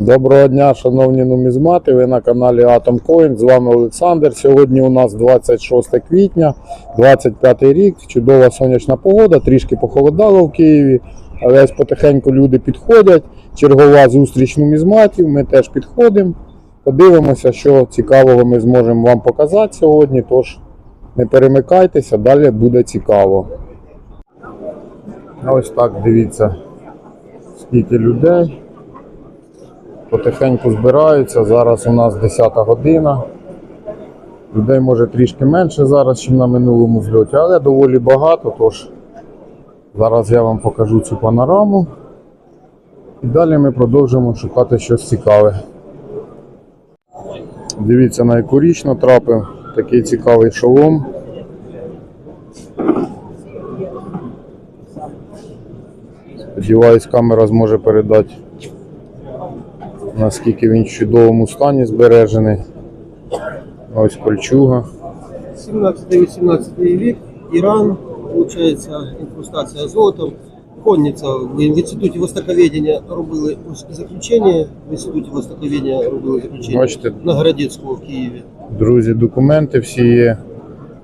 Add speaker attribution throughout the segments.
Speaker 1: Доброго дня, шановні нумізмати. Ви на каналі Atom Coin. З вами Олександр. Сьогодні у нас 26 квітня, 25 рік. Чудова сонячна погода, трішки похолодало в Києві, але ось потихеньку люди підходять. Чергова зустріч нумізматів. Ми теж підходимо. Подивимося, що цікавого ми зможемо вам показати сьогодні. Тож не перемикайтеся, далі буде цікаво. Ось так дивіться, скільки людей потихеньку збираються. Зараз у нас 10 година. Людей може трішки менше зараз, ніж на минулому зльоті, але доволі багато. Тож зараз я вам покажу цю панораму. І далі ми продовжимо шукати щось цікаве. Дивіться, на яку річ натрапив такий цікавий шолом. Сподіваюсь, камера зможе передати наскільки він в чудовому стані збережений. Ось кольчуга.
Speaker 2: 17-18 век, Иран, получается, инкрустация золотом. Конниця в інституті востоковедення робили заключення, в інституті востоковедення робили заключення
Speaker 1: Бачите,
Speaker 2: на Городецького в Києві.
Speaker 1: друзі, документи всі є.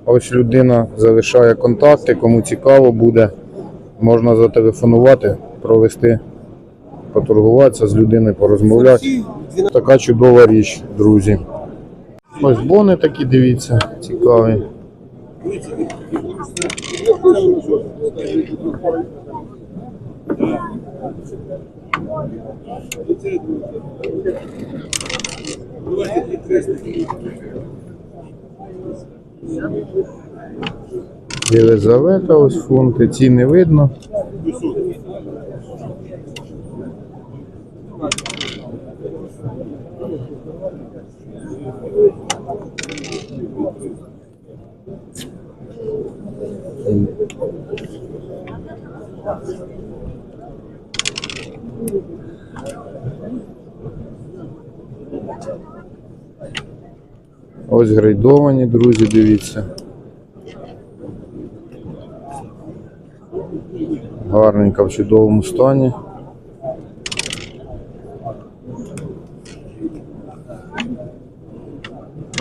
Speaker 1: Ось людина залишає контакти, кому цікаво буде, можна зателефонувати, провести, поторгуватися з людиною, порозмовляти. Така чудова річ, друзі. Ось бони такі, дивіться, цікаві. Єлизавета, ось фунти, ціни видно. Ось грейдовані, друзі, дивіться. Гарненько в чудовому стані.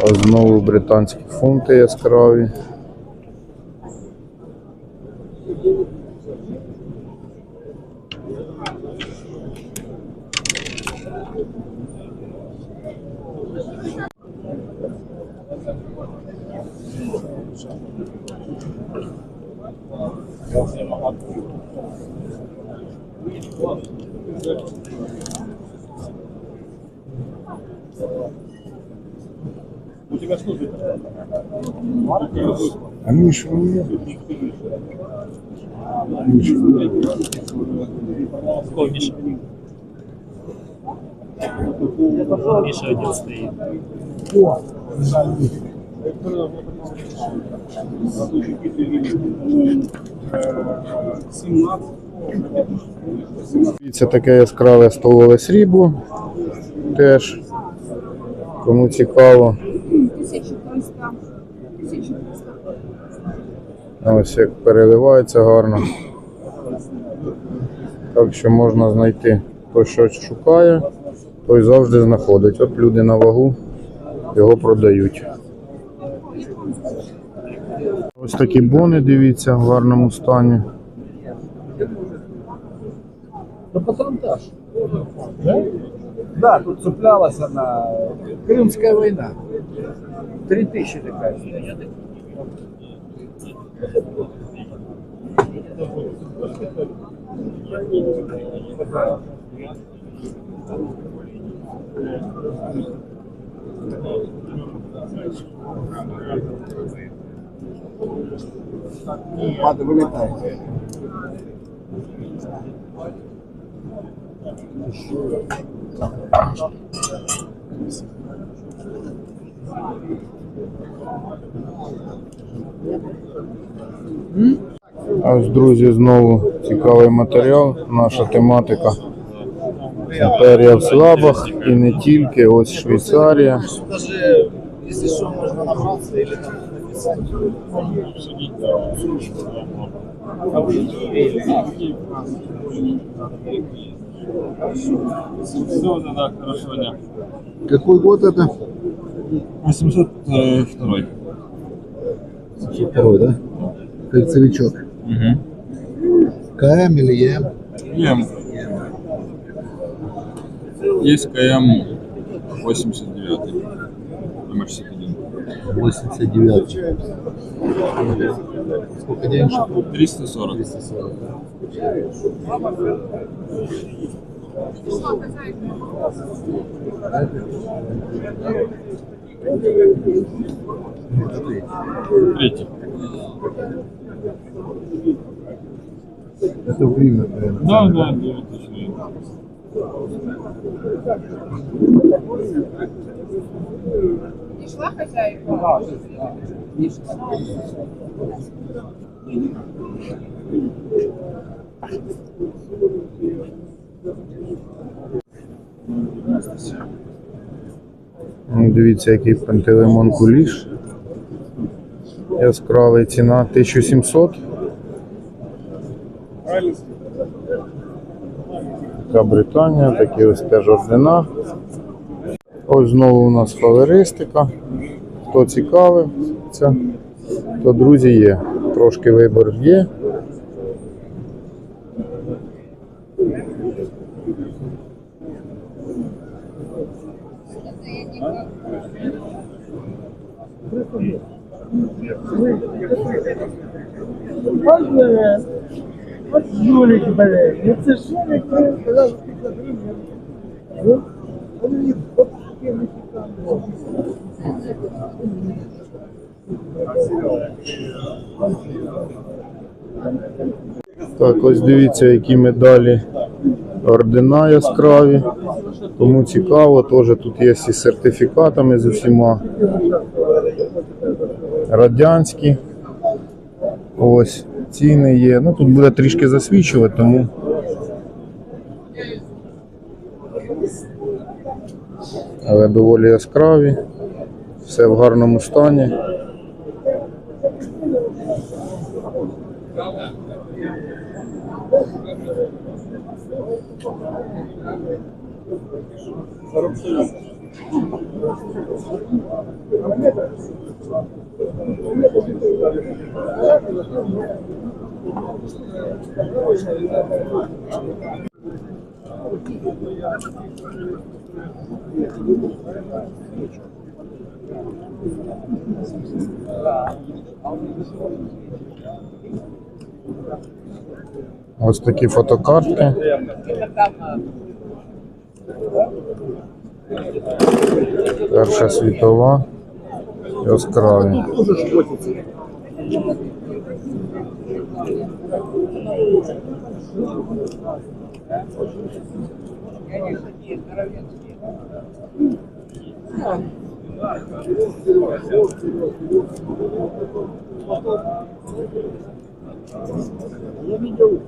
Speaker 1: Ось знову британські фунти яскраві. А Миша у меня?
Speaker 3: Какой Миша? Миша один стоит.
Speaker 1: Дивіться, таке яскраве столове срібло. Теж. Кому цікаво.
Speaker 4: 1300. 1300.
Speaker 1: Ось як переливається гарно. Так що можна знайти той, що шукає, той завжди знаходить. От люди на вагу його продають. Ось такі бони, дивіться, в гарному стані.
Speaker 5: Да патронтаж. Да? Да, тут цеплялась она. Крымская война. Три тысячи такая. Пады вылетает.
Speaker 1: А ось, друзі, знову цікавий матеріал, наша тематика. Імперія в слабах і не тільки, ось Швейцарія.
Speaker 5: обсудить, да, обсудить, А
Speaker 3: вы тогда, хорошего дня.
Speaker 5: Какой год это?
Speaker 3: 802.
Speaker 5: 802, да? Кольцевичок.
Speaker 3: Угу.
Speaker 5: КМ или ЕМ?
Speaker 3: ЕМ. Есть КМ 89 МРСТ.
Speaker 5: 89. Сколько денежек?
Speaker 3: 340.
Speaker 5: 340.
Speaker 3: Третий.
Speaker 5: Это время, наверное.
Speaker 3: Да, да, 9 тысяч.
Speaker 4: Пришла хозяйка?
Speaker 1: Ну, Дивіться, який пантелеймон куліш. Яскравий ціна 1700. Така Британія, такі ось теж ордена. Ось знову у нас фалеристика. Хто цікавиться, то друзі є. Трошки вибір є.
Speaker 6: От жулик бере. Ну це жулик, ти сказав, що ти забрив. Ну, він мені не.
Speaker 1: Так, ось дивіться, які медалі ордена яскраві. Кому цікаво, теж тут є зі сертифікатами з усіма. Радянські. Ось, ціни є. Ну тут буде трішки засвічувати, тому. Але доволі яскраві. Все в гарному стані. Ось такі фотокартки. Перша світова. Яскраві.
Speaker 6: Я видел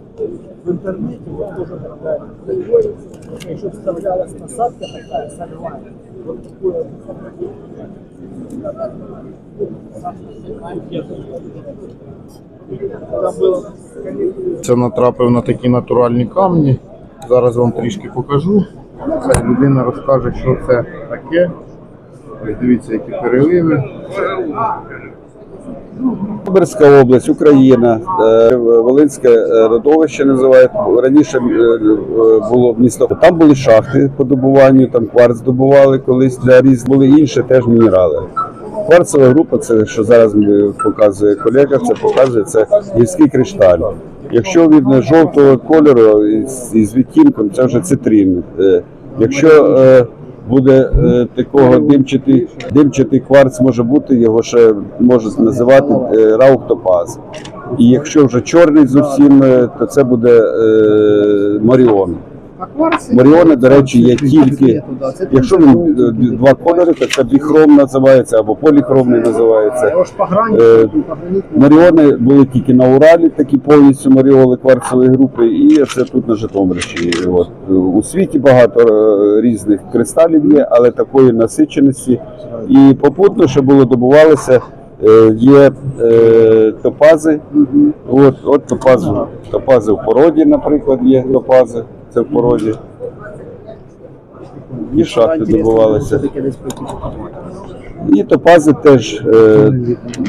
Speaker 6: в интернете, вот тоже такая, еще вставлялась насадка такая, сольвая.
Speaker 1: Це натрапив на такі натуральні камні. Зараз вам трішки покажу. Людина розкаже, що це таке. Ось дивіться, які переливи.
Speaker 7: Житомирська область, Україна, е, Волинське е, родовище називають. Раніше е, було місто. Там були шахти по добуванню, там кварц добували колись для різ, були інші теж мінерали. Кварцева група, це що зараз показує колега, це показує це гірський кришталь. Якщо він жовтого кольору із, відтінком, це вже цитрин. Якщо буде е, такого димчатий, димчатий кварц може бути, його ще можуть називати е, раухтопаз. І якщо вже чорний зовсім, усім, то це буде е, Маріон. Маріони, до речі, є тільки, якщо він е, два кольори, то це біхром називається або поліхромний називається. Е. Маріони були тільки на Уралі, такі повністю маріоли кварцевої групи, і це тут на Житомирщині. От. У світі багато е, різних кристалів є, але такої насиченості. І попутно, що було добувалося, є е, топази. От, от топази, топази в породі, наприклад, є топази. Це в породі. І шахти добувалися. І топази теж е,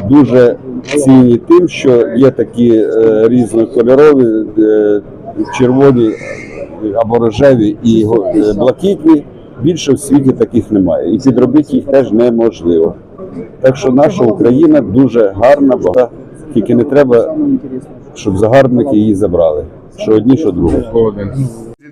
Speaker 7: дуже цінні тим, що є такі е, різнокольорові, е, червоні або рожеві і е, блакитні. Більше в світі таких немає. І підробити їх теж неможливо. Так що наша Україна дуже гарна, багата, тільки не треба, щоб загарбники її забрали. Що одні, що другі.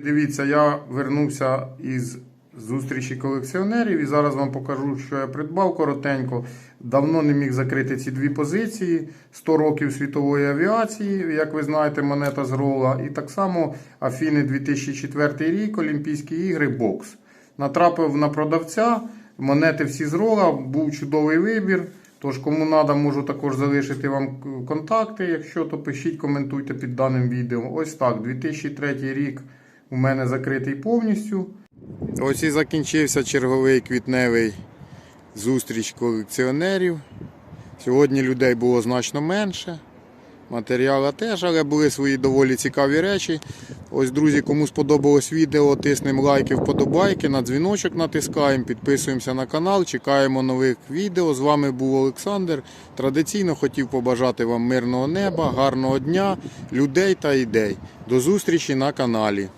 Speaker 1: Дивіться, я вернувся із зустрічі колекціонерів і зараз вам покажу, що я придбав коротенько. Давно не міг закрити ці дві позиції. 100 років світової авіації, як ви знаєте, монета з Рола. І так само Афіни 2004 рік, Олімпійські ігри, бокс. Натрапив на продавця, монети всі з Рола, був чудовий вибір. Тож, кому треба, можу також залишити вам контакти. Якщо то пишіть, коментуйте під даним відео. Ось так, 2003 рік у мене закритий повністю. Ось і закінчився черговий квітневий зустріч колекціонерів. Сьогодні людей було значно менше. Матеріали теж, але були свої доволі цікаві речі. Ось, друзі, кому сподобалось відео, тиснемо лайки, вподобайки, на дзвіночок натискаємо, підписуємося на канал, чекаємо нових відео. З вами був Олександр. Традиційно хотів побажати вам мирного неба, гарного дня, людей та ідей. До зустрічі на каналі.